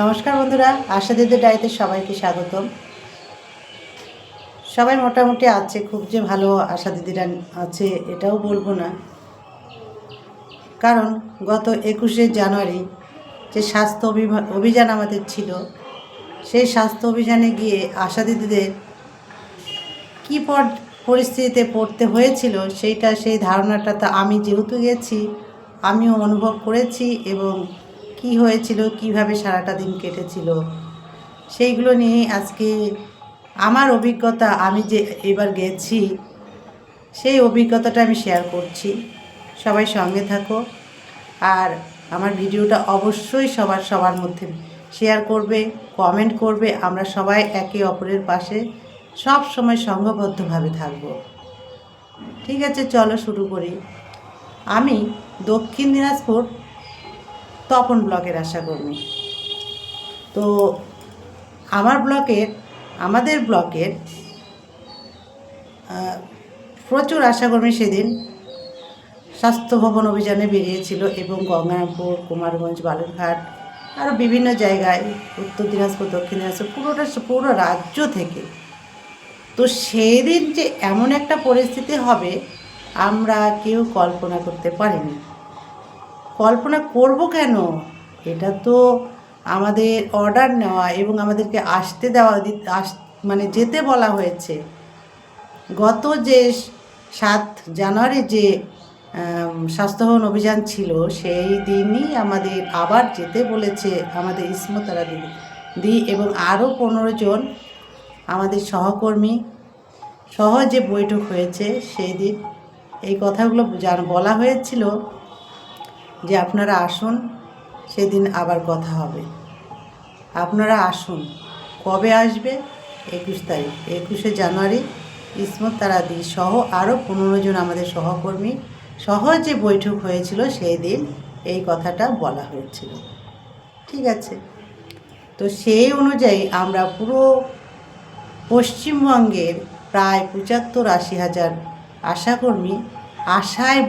নমস্কার বন্ধুরা, আশা দিদি ডায়েতে সবাইকে স্বাগতম। সবাই মোটামুটি আছে, খুব যে ভালো আশা দিদিরা আছে এটাও বলব না। কারণ গত একুশে জানুয়ারি যে স্বাস্থ্য অভিযান আমাদের ছিল, সেই স্বাস্থ্য অভিযানে গিয়ে আশা দিদিদের কী পর, পরিস্থিতিতে পড়তে হয়েছিল সেইটা, সেই ধারণাটা তো আমি যেহেতু গেছি, আমিও অনুভব করেছি এবং কি হয়েছিল, কীভাবে সারাটা দিন কেটেছিল, সেইগুলো নিয়ে আজকে আমার অভিজ্ঞতা, আমি যে এবার গেছি, সেই অভিজ্ঞতাটা আমি শেয়ার করছি। সবাই সঙ্গে থাকো। আর আমার ভিডিওটা অবশ্যই সবার সবার মধ্যে শেয়ার করবে কমেন্ট করবে। আমরা সবাই একে অপরের পাশে সব সময় সংঘবদ্ধভাবে থাকব। ঠিক আছে, চলো শুরু করি। আমি দক্ষিণ দিনাজপুর তপন ব্লকের আশাকর্মী তো আমার ব্লকের আমাদের ব্লকের প্রচুর আশাকর্মী সেদিন। স্বাস্থ্য ভবন অভিযানে বেরিয়েছিল এবং গঙ্গারামপুর, কুমারগঞ্জ, বালুরঘাট আরও বিভিন্ন জায়গায়, উত্তর দিনাজপুর, দক্ষিণ দিনাজপুর, পুরোটা পুরো রাজ্য থেকে। তো সেই দিন যে এমন একটা পরিস্থিতি হবে, আমরা কেউ কল্পনা করতে পারিনি। কল্পনা করব কেন? এটা তো আমাদের অর্ডার নেওয়া এবং আমাদেরকে আসতে দেওয়া, আস মানে যেতে বলা হয়েছে। গত যে সাত জানুয়ারি যে স্বাস্থ্যভবন অভিযান ছিল, সেই দিনই আমাদের আবার যেতে বলেছে আমাদের ইসমতারা দিদি। দি এবং আরও পনেরো জন আমাদের সহকর্মী। সহ যে বৈঠক হয়েছে, সেই দিন এই কথাগুলো বলা হয়েছিল। যে আপনারা আসুন, সেদিন আবার কথা হবে। আপনারা আসুন। কবে আসবে? একুশ তারিখ। একুশে জানুয়ারি ইসমত তারাদি সহ আরও পনেরো জন আমাদের সহকর্মী সহ যে বৈঠক হয়েছিল সেই দিন এই কথাটা বলা হয়েছিল। ঠিক আছে? তো সেই অনুযায়ী আমরা পুরো পশ্চিমবঙ্গের প্রায় পঁচাত্তর আশি হাজার আশাকর্মী আশায়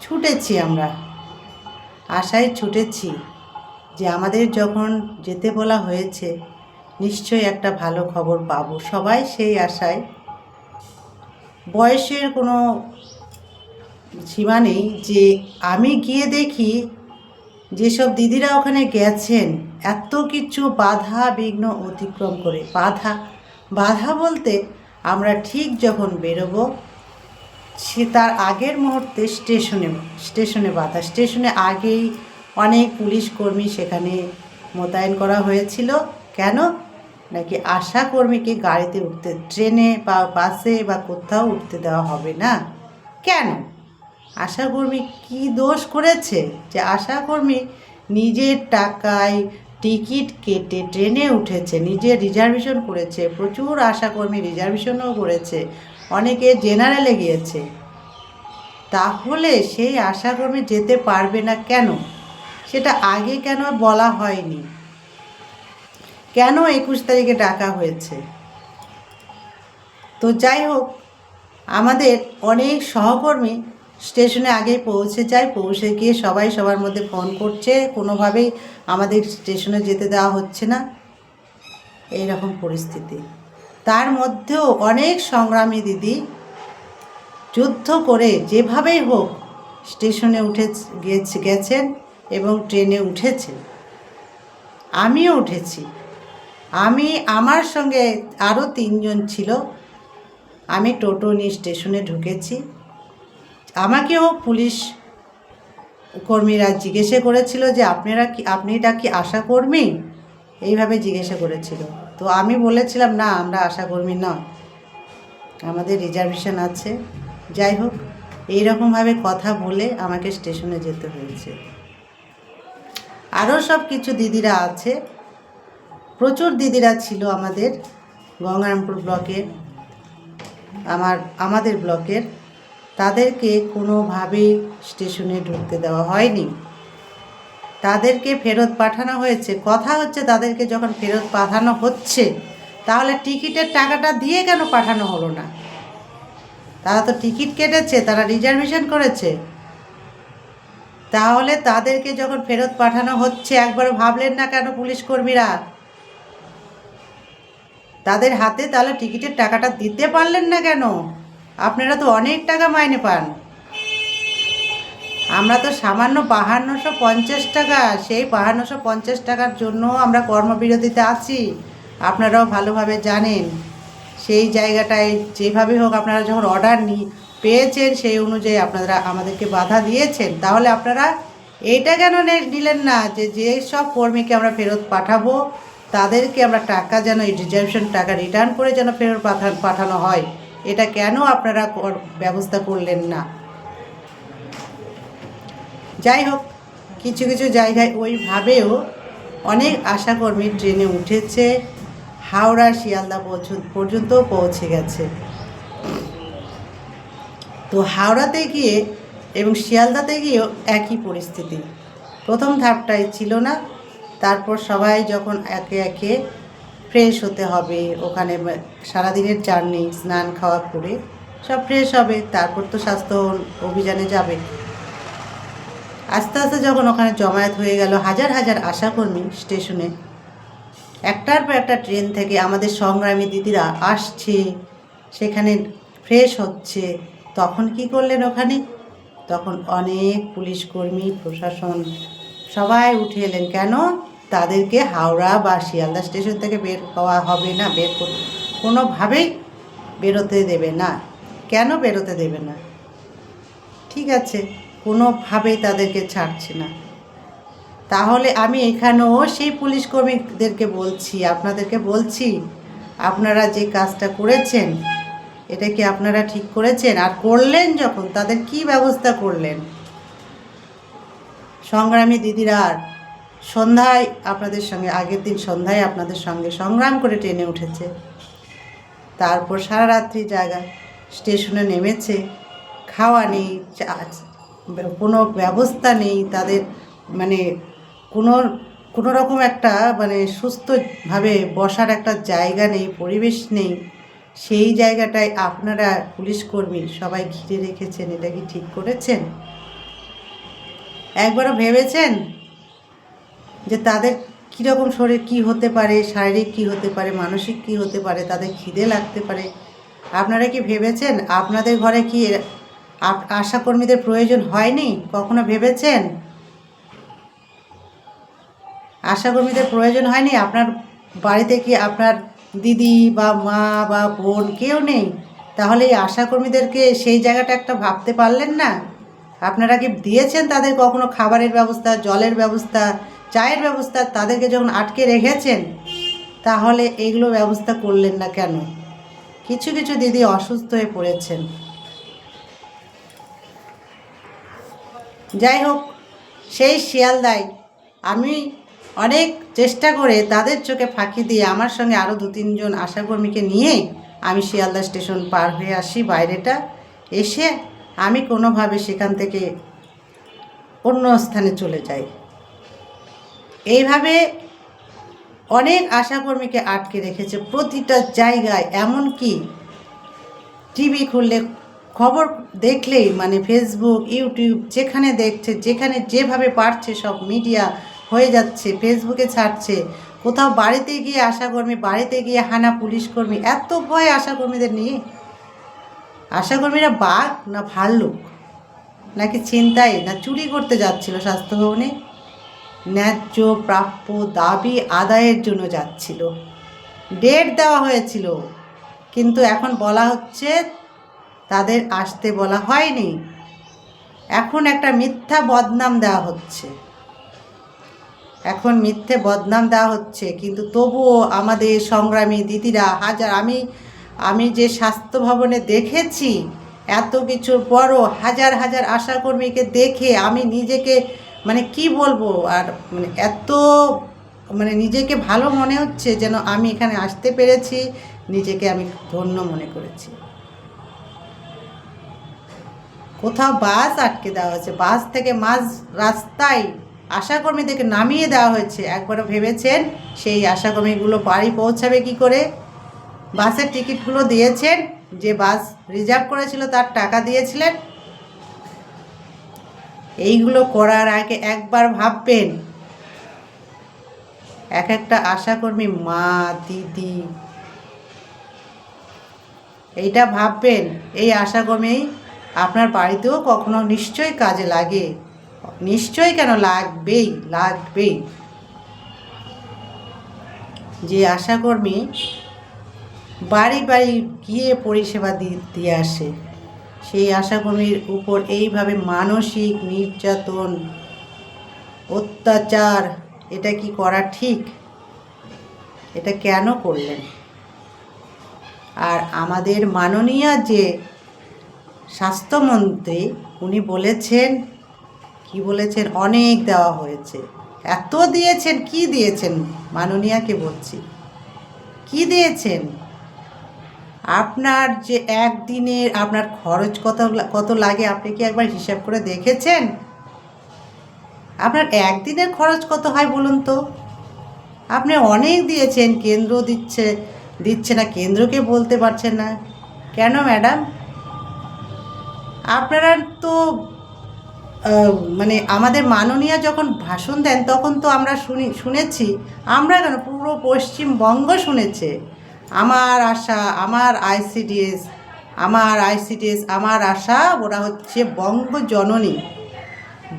ছুটেছি আমরা। আশায় ছুটেছি যে আমাদের যখন যেতে বলা হয়েছে, নিশ্চয়ই একটা ভালো খবর পাবো। সবাই সেই আশায়। বয়সের কোনো সীমা নেই যে আমি গিয়ে দেখি যেসব দিদিরা ওখানে গেছেন, এত কিছু বাধা বিঘ্ন অতিক্রম করে। বাধা বাধা বলতে আমরা ঠিক যখন বেরোবো সে তার আগের মুহূর্তে স্টেশনে স্টেশনে বাধা। স্টেশনে আগেই অনেক পুলিশ কর্মী সেখানে মোতায়েন করা হয়েছিল। কেন? নাকি আশা কর্মীকে গাড়িতে উঠতে, ট্রেনে বা বাসে বা কোথাও উঠতে দেওয়া হবে না? কেন? আশাকর্মী কি দোষ করেছে যে আশাকর্মী নিজের টাকায় টিকিট কেটে ট্রেনে উঠেছে, নিজে রিজার্ভেশন করেছে? প্রচুর আশাকর্মী রিজার্ভেশনও করেছে। অনেকে জেনারেলে গিয়েছে। তাহলে সেই আশাকর্মী যেতে পারবে না কেন? সেটা আগে কেন বলা হয়নি? কেন একুশ তারিখে ডাকা হয়েছে? তো যাই হোক, আমাদের অনেক সহকর্মী স্টেশনে আগেই পৌঁছে যায়, পৌঁছে গিয়ে সবাই সবার মধ্যে ফোন করছে, কোনোভাবেই আমাদের স্টেশনে যেতে দেওয়া হচ্ছে না। এই রকম পরিস্থিতি। তার মধ্যেও অনেক সংগ্রামী দিদি যুদ্ধ করে যেভাবেই হোক স্টেশনে উঠে গেছে, গেছেন এবং ট্রেনে উঠেছেন। আমিও উঠেছি। আমি, আমার সঙ্গে আরও তিনজন ছিল। আমি টোটো নিয়ে স্টেশনে ঢুকেছি। আমাকেও পুলিশ কর্মীরা জিজ্ঞেসে করেছিল যে, আপনারা কি, আপনিটা কি আশাকর্মী? এইভাবে জিজ্ঞাসা করেছিল। তো আমি বলেছিলাম, না, আমরা আশাকর্মী নয়। আমাদের রিজার্ভেশন আছে। যাই হোক, এইরকমভাবে কথা বলে আমাকে স্টেশনে যেতে হয়েছে। আরও সব কিছু দিদিরা আছে। প্রচুর দিদিরা ছিল আমাদের গঙ্গারামপুর ব্লকের, আমার, আমাদের ব্লকের। তাদেরকে কোনোভাবেই স্টেশনে ঢুকতে দেওয়া হয়নি। তাদেরকে ফেরত পাঠানো হয়েছে। কথা হচ্ছে তাদেরকে যখন ফেরত পাঠানো হচ্ছে, তাহলে টিকিটের টাকাটা দিয়ে কেন পাঠানো হলো না? তারা তো টিকিট কেটেছে, তারা রিজার্ভেশন করেছে। তাহলে তাদেরকে যখন ফেরত পাঠানো হচ্ছে একবার ভাবলেন না কেন পুলিশ কর্মীরা? তাদের হাতে তাহলে টিকিটের টাকাটা দিতে পারলেন না কেন? আপনারা তো অনেক টাকা মাইনে পান। আমরা তো সামান্য বাহান্নশো পঞ্চাশ টাকা, সেই বাহান্নশো পঞ্চাশ টাকার জন্য আমরা কর্মবিরতিতে আছি। আপনারাও ভালোভাবে জানেন। সেই জায়গাটায় যেভাবে হোক আপনারা যখন অর্ডার নি, পেয়েছেন সেই অনুযায়ী আপনারা আমাদেরকে বাধা দিয়েছেন। তাহলে আপনারা এইটা কেন নিলেন না যে যে সব কর্মীকে আমরা ফেরত পাঠাবো, তাদেরকে আমরা টাকা যেন, এই রিজার্ভেশন টাকা রিটার্ন করে যেন ফেরত পাঠা- পাঠানো হয়? এটা কেন আপনারা ব্যবস্থা করলেন না? যাই হোক কিছু কিছু জায়গায় ওইভাবেও অনেক আশাকর্মী ট্রেনে উঠেছে। হাওড়া, শিয়ালদা পর্যন্ত পৌঁছে গেছে। তো হাওড়াতে গিয়ে এবং শিয়ালদাতে গিয়েও একই পরিস্থিতি। প্রথম ধাপটাই ছিল না। তারপর সবাই যখন একে একে ফ্রেশ হতে হবে, ওখানে সারাদিনের জার্নি স্নান খাওয়া করে সব ফ্রেশ হবে, তারপর তো স্বাস্থ্য অভিযানে যাবে। আস্তে আস্তে যখন ওখানে জমায়েত হয়ে গেল, হাজার হাজার আশাকর্মী স্টেশনে। একটার পর একটা ট্রেন থেকে আমাদের সংগ্রামী দিদিরা আসছে, সেখানে ফ্রেশ হচ্ছে। তখন কি করলেন ওখানে? তখন অনেক পুলিশ কর্মী, প্রশাসন, সবাই উঠে এলেন। কেন? তাদেরকে হাওড়া বা শিয়ালদা স্টেশন থেকে বের হওয়া হবে না, বের কোনোভাবেই বেরোতে দেবে না। কেন বেরোতে দেবে না? ঠিক আছে। কোনোভাবেই তাদেরকে ছাড়ছে না। তাহলে আমি এখানেও সেই পুলিশ কর্মীদেরকে বলছি, আপনাদেরকে বলছি, আপনারা যে কাজটা করেছেন, এটা কি আপনারা ঠিক করেছেন? আর করলেন যখন, তাদের কি ব্যবস্থা করলেন? সংগ্রামী দিদিরা আর সন্ধ্যায় আপনাদের সঙ্গে, আগের দিন সন্ধ্যায় আপনাদের সঙ্গে সংগ্রাম করে ট্রেনে উঠেছে। তারপর সারা রাত্রি জায়গা স্টেশনে নেমেছে, খাওয়া নেই কোনো ব্যবস্থা নেই, তাদের মানে কোনো কোনো রকম একটা মানে সুস্থভাবে বসার একটা জায়গা নেই, পরিবেশ নেই। সেই জায়গাটায় আপনারা পুলিশ কর্মী সবাই ঘিরে রেখেছেন, এটা কি ঠিক করেছেন? একবারও ভেবেছেন যে তাদের কীরকম শরীর, কী হতে পারে, শারীরিক কী হতে পারে, মানসিক কী হতে পারে, তাদের খিদে লাগতে পারে? আপনারা কি ভেবেছেন? আপনাদের ঘরে কি আশাকর্মীদের প্রয়োজন হয়নি? কখনো ভেবেছেন? আশাকর্মীদের প্রয়োজন হয়নি? আপনার বাড়িতে কি আপনার দিদি বা মা বা বোন কেউ নেই? তাহলে এই আশাকর্মীদেরকে সেই জায়গাটা একটা ভাবতে পারলেন না? আপনারা কি দিয়েছেন তাদের কখনো খাবারের ব্যবস্থা, জলের ব্যবস্থা, চায়ের ব্যবস্থা, তাদেরকে যখন আটকে রেখেছেন, তাহলে এগুলো ব্যবস্থা করলেন না কেন? কিছু কিছু দিদি অসুস্থ হয়ে পড়েছেন। যাই হোক, সেই শিয়ালদায় আমি অনেক চেষ্টা করে তাদের চোখে ফাঁকি দিয়ে আমার সঙ্গে আরও দু তিনজন আশাকর্মীকে নিয়ে আমি শিয়ালদা স্টেশন পার হয়ে আসি বাইরেটা। এসে আমি কোনোভাবে সেখান থেকে অন্য স্থানে চলে যাই। এইভাবে অনেক আশাকর্মীকে আটকে রেখেছে প্রতিটা জায়গায়, এমনকি টিভি খুললে খবর দেখলেই মানে ফেসবুক ইউটিউব যেখানে দেখছে, যেখানে যেভাবে পারছে সব মিডিয়া হয়ে যাচ্ছে ফেসবুকে ছাড়ছে, কোথাও বাড়িতে গিয়ে আশাকর্মী, বাড়িতে গিয়ে হানা পুলিশ কর্মী, এত ভয় আশাকর্মীদের নিয়ে? আশাকর্মীরা বাঘ না ভাল্লুক? নাকি চিন্তায় না চুরি করতে যাচ্ছিল স্বাস্থ্য ভবনে ন্যায্য, প্রাপ্য দাবি আদায়ের জন্য যাচ্ছিল। ডেট দেওয়া হয়েছিল। কিন্তু এখন বলা হচ্ছে তাদের আসতে বলা হয়নি। এখন একটা মিথ্যা বদনাম দেওয়া হচ্ছে। এখন মিথ্যে বদনাম দেওয়া হচ্ছে, কিন্তু তবুও আমাদের সংগ্রামী দিদিরা, হাজার, আমি আমি যে স্বাস্থ্য ভবনে দেখেছি, এত কিছুর পরও হাজার হাজার আশাকর্মীকে দেখে আমি নিজেকে মানে কি বলব, আর মানে এত মানে নিজেকে ভালো মনে হচ্ছে যেন আমি এখানে আসতে পেরেছি, নিজেকে আমি ধন্য মনে করেছি। কোথাও বাস আটকে দেওয়া হয়েছে। বাস থেকে মাঝ রাস্তায় আশাকর্মীদেরকে নামিয়ে দেওয়া হয়েছে। একবারও ভেবেছেন সেই আশাকর্মীগুলো বাড়ি পৌঁছাবে কি করে? বাসের টিকিটগুলো দিয়েছেন। যে বাস রিজার্ভ করেছিল তার টাকা দিয়েছিলেন। এইগুলো করার আগে একবার ভাববেন। এক একটা আশাকর্মী, মা, দিদি, এইটা ভাববেন। এই আশাকর্মী আপনার বাড়িতেও কখনো নিশ্চয়ই কাজে লাগে? নিশ্চয়ই কেন লাগবেই লাগবেই? যে আশাকর্মী বাড়ি বাড়ি গিয়ে পরিষেবা দিয়ে আসে, সেই আশাকর্মীর উপর এইভাবে মানসিক নির্যাতন, অত্যাচার, এটা কি করা ঠিক? এটা কেন করলেন? আর আমাদের মাননীয় যে স্বাস্থ্যমন্ত্রী উনি বলেছেন, কি বলেছেন? অনেক দেওয়া হয়েছে। এত দিয়েছেন, কি দিয়েছেন? মাননীয়াকে বলছি। কি দিয়েছেন? আপনার যে একদিনের আপনার খরচ কত কত লাগে, আপনি কি একবার হিসাব করে দেখেছেন? আপনার একদিনের খরচ কত হয় বলুন তো? আপনি অনেক দিয়েছেন, কেন্দ্র দিচ্ছে দিচ্ছে না, কেন্দ্রকে বলতে পারছেন না। কেন ম্যাডাম? আপনারা তো মানে আমাদের মাননীয় যখন ভাষণ দেন, তখন তো আমরা শুনি, শুনেছি। আমরা কেন? পুরো পশ্চিমবঙ্গ শুনেছে। আমার আশা, আমার আইসিডিএস আমার আইসিডিএস, আমার আশা, ওরা হচ্ছে বঙ্গ জননী।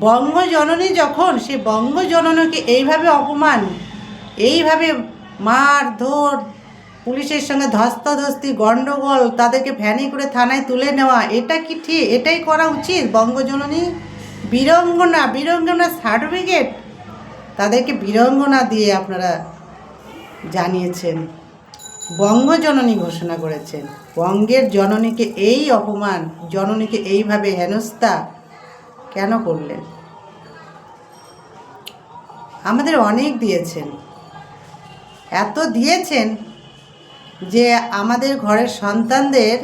বঙ্গ জননী যখন, সে বঙ্গ জননীকে এইভাবে অপমান, এইভাবে মার ধর পুলিশের সঙ্গে ধস্তাধস্তি গণ্ডগোল তাদেরকে ভ্যানে করে থানায় তুলে নেওয়া, এটা কি ঠিক? এটাই করা উচিত, বঙ্গজননী? বীরঙ্গনা বীরঙ্গনা সার্টিফিকেট তাদেরকে বীরঙ্গনা দিয়ে আপনারা জানিয়েছেন, বঙ্গজননী ঘোষণা করেছেন। বঙ্গের জননীকে এই অপমান, জননীকে এইভাবে হেনস্থা কেন করলেন? আমাদের অনেক দিয়েছেন, এত দিয়েছেন যে আমাদের ঘরের সন্তানদের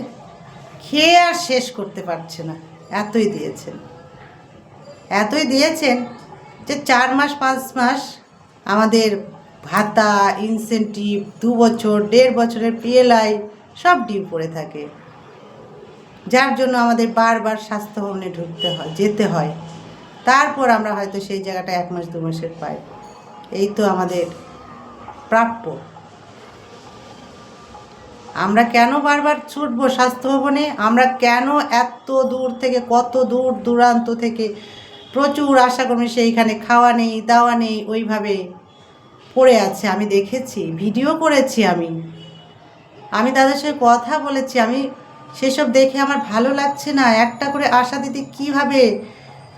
খেয়ে আর শেষ করতে পারছে না। এতই দিয়েছেন। এতই দিয়েছেন যে চার মাস, পাঁচ মাস আমাদের ভাতা ইনসেন্টিভ দু বছর, দেড় বছরের পিএলআই সব ডিউ পড়ে থাকে। যার জন্য আমাদের বারবার স্বাস্থ্য ভবনে ঢুকতে হয়, যেতে হয়। তারপর আমরা হয়তো সেই জায়গাটা এক মাস, দু মাসের পাই। এই তো আমাদের প্রাপ্য। আমরা কেন বারবার ছুটবো স্বাস্থ্য ভবনে আমরা কেন এত দূর থেকে, কত দূর দূরান্ত থেকে প্রচুর আশা কর্মী সেইখানে খাওয়া নেই, দাওয়া নেই, ওইভাবে পড়ে আছে, আমি দেখেছি, ভিডিও করেছি আমি। আমি তাদের সাথে কথা বলেছি, আমি সেসব দেখে আমার ভালো লাগছে না। একটা করে আশা দিদি কীভাবে?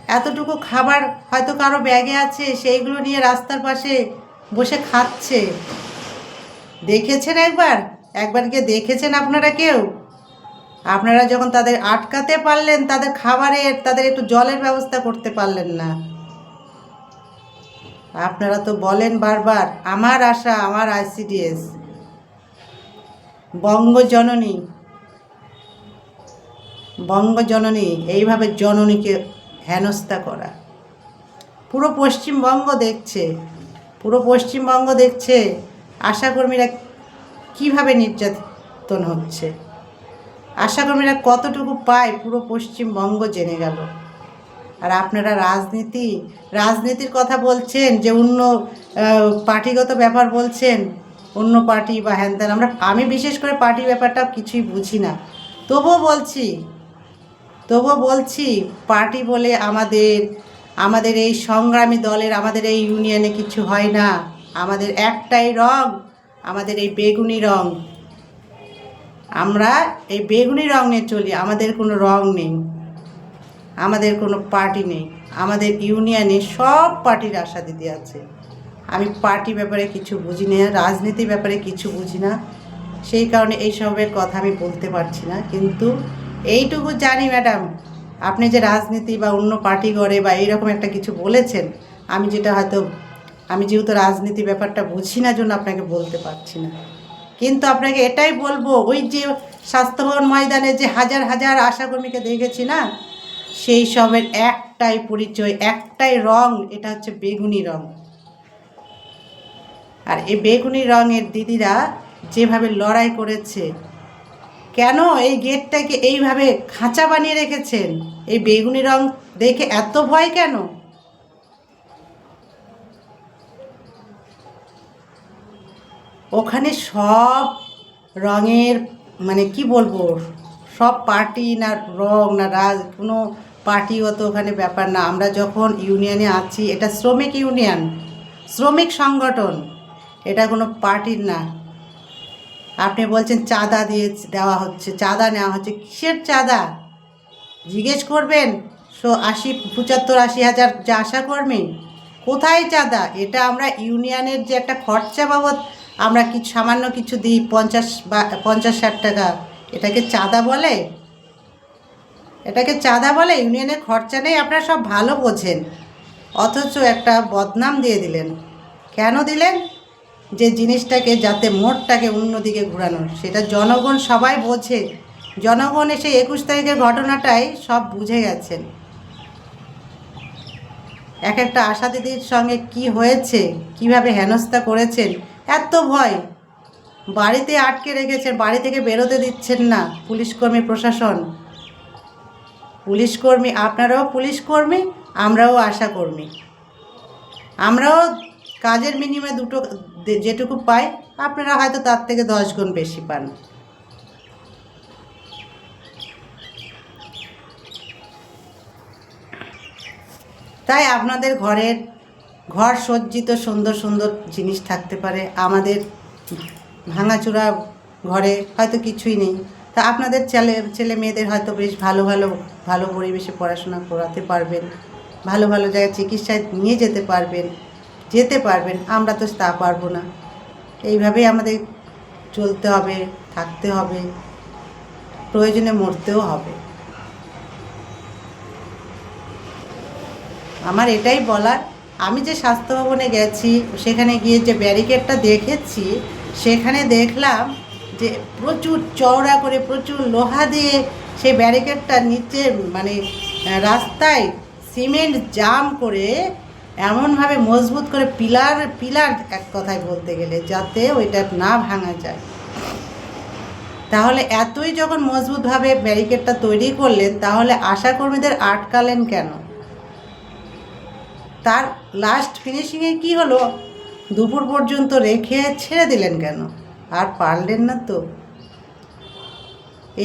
এতটুকু খাবার হয়তো কারও ব্যাগে আছে, সেইগুলো নিয়ে রাস্তার পাশে বসে খাচ্ছে। দেখেছেন একবার? একবার গিয়ে দেখেছেন আপনারা কেউ? আপনারা যখন তাদের আটকাতে পারলেন, তাদের খাবারের, তাদের একটু জলের ব্যবস্থা করতে পারলেন না। আপনারা তো বলেন বারবার, আমার আশা, আমার আইসিডিএস। বঙ্গজননী। বঙ্গজননী, এইভাবে জননীকে হেনস্থা করা। পুরো পশ্চিমবঙ্গ দেখছে, পুরো পশ্চিমবঙ্গ দেখছে। আশাকর্মীরা কীভাবে নির্যাতন হচ্ছে? আশাকর্মীরা কতটুকু পায় পুরো পশ্চিমবঙ্গ জেনে গেল। আর আপনারা রাজনীতি, রাজনীতির কথা বলছেন, যে অন্য পার্টিগত ব্যাপার বলছেন, অন্য পার্টি বা হ্যান ত্যান, আমরা, আমি বিশেষ করে পার্টি ব্যাপারটা কিছুই বুঝি না। তবুও বলছি তবুও বলছি, পার্টি বলে আমাদের আমাদের এই সংগ্রামী দলের, আমাদের এই ইউনিয়নে কিছু হয় না। আমাদের একটাই রং আমাদের এই বেগুনি রং। আমরা এই বেগুনি রঙে চলি, আমাদের কোনো রং নেই, আমাদের কোনো পার্টি নেই, আমাদের ইউনিয়নে সব পার্টির আশা দিদি আছে। আমি পার্টি ব্যাপারে কিছু বুঝি না রাজনীতি ব্যাপারে কিছু বুঝি না, সেই কারণে এইসবের কথা আমি বলতে পারছি না, কিন্তু এইটুকু জানি ম্যাডাম, আপনি যে রাজনীতি বা অন্য পার্টি করে বা এইরকম একটা কিছু বলেছেন, আমি যেটা হয়তো আমি যেহেতু রাজনীতি ব্যাপারটা বুঝি না, জন্য আপনাকে বলতে পারছি না। কিন্তু আপনাকে এটাই বলব, ওই যে স্বাস্থ্যভবন ময়দানে যে হাজার হাজার আশাকর্মীকে দেখেছি না, সেই সবের একটাই পরিচয়, একটাই রং, এটা হচ্ছে বেগুনি রং। আর এই বেগুনি রঙের দিদিরা যেভাবে লড়াই করেছে, কেন এই গেটটাকে এইভাবে খাঁচা বানিয়ে রেখেছেন? এই বেগুনি রং দেখে এত ভয় কেন? ওখানে সব রঙের মানে কি বলব, সব পার্টি না রং না রাজ, কোনো পার্টি পার্টিগত ওখানে ব্যাপার না। আমরা যখন ইউনিয়নে আছি, এটা শ্রমিক ইউনিয়ন, শ্রমিক সংগঠন, এটা কোনো পার্টির না। আপনি বলছেন চাঁদা দিয়ে দেওয়া হচ্ছে, চাঁদা নেওয়া হচ্ছে, কিসের চাঁদা? জিজ্ঞেস করবেন, সো আশি, পঁচাত্তর, আশি হাজার যে আশা কর্মী কোথায় চাঁদা? এটা আমরা ইউনিয়নের যে একটা খরচা বাবদ আমরা কিছু সামান্য কিছু দিই? পঞ্চাশ বা, পঞ্চাশ ষাট টাকা। এটাকে চাঁদা বলে? এটাকে চাঁদা বলে? ইউনিয়নের খরচা নেই, আপনারা সব ভালো বোঝেন। অথচ একটা বদনাম দিয়ে দিলেন। কেন দিলেন? যে জিনিসটাকে, যাতে মোটটাকে অন্যদিকে ঘুরানো সেটা জনগণ সবাই বোঝে। জনগণ এসে একুশ তারিখের ঘটনাটাই সব বুঝে গেছেন। এক একটা আশা দিদির সঙ্গে কি হয়েছে, কীভাবে হেনস্থা করেছেন এত ভয়। বাড়িতে আটকে রেখেছেন, বাড়ি থেকে বেরোতে দিচ্ছেন না পুলিশকর্মী প্রশাসন। পুলিশকর্মী, আপনারাও পুলিশকর্মী, আমরাও আশা কর্মী আমরাও কাজের বিনিময়ে দুটো যেটুকু পাই, আপনারা হয়তো তার থেকে দশ গুণ বেশি পান। তাই আপনাদের ঘরের ঘর সজ্জিত, সুন্দর সুন্দর জিনিস থাকতে পারে। আমাদের ভাঙাচোরা ঘরে হয়তো কিছুই নেই। তা আপনাদের ছেলে ছেলে মেয়েদের হয়তো বেশ ভালো ভালো ভালো পরিবেশে পড়াশোনা করাতে পারবেন। ভালো ভালো জায়গায় চিকিৎসায় নিয়ে যেতে পারবেন। যেতে পারবেন, আমরা তো তা পারব না। এইভাবেই আমাদের চলতে হবে, থাকতে হবে। প্রয়োজনে মরতেও হবে। আমার এটাই বলার। আমি যে স্বাস্থ্য ভবনে গেছি, সেখানে গিয়ে যে ব্যারিকেডটা দেখেছি, সেখানে দেখলাম যে প্রচুর চওড়া করে প্রচুর লোহা দিয়ে সেই ব্যারিকেডটা নিচে মানে রাস্তায় সিমেন্ট জাম করে এমনভাবে মজবুত করে পিলার পিলার এক কথায় বলতে গেলে, যাতে ওইটা না ভাঙা যায়। তাহলে এতই যখন মজবুতভাবে ব্যারিকেডটা তৈরি করলেন, তাহলে আশাকর্মীদের আটকালেন কেন? তার লাস্ট ফিনিশিংয়ে কি হলো? দুপুর পর্যন্ত রেখে ছেড়ে দিলেন কেন? আর পারলেন না তো।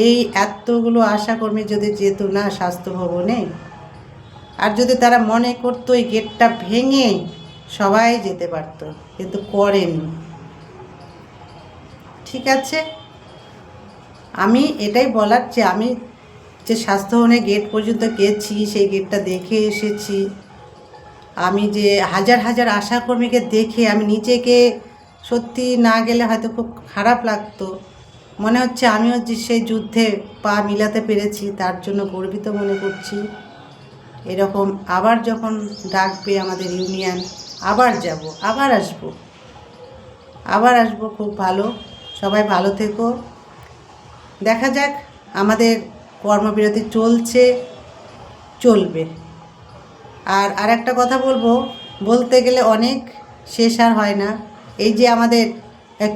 এই এতগুলো আশাকর্মী যদি যেত না স্বাস্থ্য ভবনে, আর যদি তারা মনে করতো এই গেটটা ভেঙে সবাই যেতে পারতো, কিন্তু করেনি ঠিক আছে? আমি এটাই বলার যে আমি যে স্বাস্থ্যভবনে গেট পর্যন্ত গেছি, সেই গেটটা দেখে এসেছি। আমি যে হাজার হাজার আশাকর্মীকে দেখে আমি নিজেকে সত্যি না গেলে হয়তো খুব খারাপ লাগতো। মনে হচ্ছে আমিও যে সেই যুদ্ধে পা মিলাতে পেরেছি, তার জন্য গর্বিত মনে করছি। এরকম আবার যখন ডাকবে আমাদের ইউনিয়ন, আবার যাব, আবার আসব। আবার আসব খুব ভালো। সবাই ভালো থেকো। দেখা যাক, আমাদের কর্মবিরতি চলছে, চলবে। আর আরেকটা কথা বলব, বলতে গেলে অনেক শেষ আর হয় না। এই যে আমাদের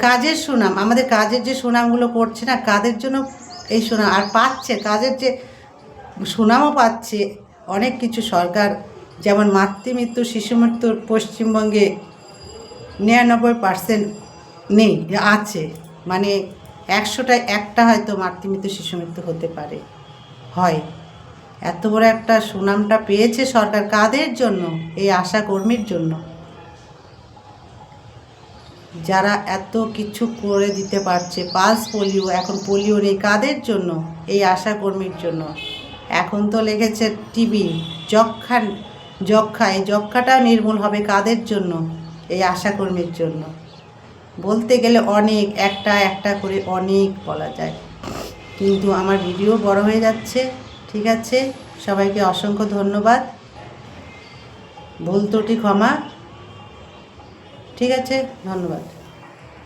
কাজের সুনাম, আমাদের কাজের যে সুনামগুলো করছে না, কাদের জন্য এই সুনাম? আর পাচ্ছে, কাজের যে সুনামও পাচ্ছে, অনেক কিছু সরকার, যেমন মাতৃমৃত্যু শিশু মৃত্যুর পশ্চিমবঙ্গে নিরানব্বই পার্সেন্ট নেই, আছে। মানে একশোটায় একটা হয়তো মাতৃমৃত্যু শিশু মৃত্যু হতে পারে, হয়। এত বড় একটা সুনামটা পেয়েছে সরকার কাদের জন্য? এই আশা কর্মীর জন্য। যারা এত কিছু করে দিতে পারছে, পালস পোলিও, এখন পোলিও নেই কাদের জন্য? এই আশা কর্মীর জন্য। এখন তো লেগেছে টিবি যক্ষা যক্ষা এই যক্ষাটাও নির্মূল হবে কাদের জন্য? এই আশা কর্মীর জন্য। বলতে গেলে অনেক, একটা একটা করে অনেক বলা যায়। কিন্তু আমার ভিডিও বড় হয়ে যাচ্ছে। ঠিক আছে? সবাইকে অসংখ্য ধন্যবাদ। ভুল ত্রুটি ক্ষমা। ঠিক আছে? ধন্যবাদ।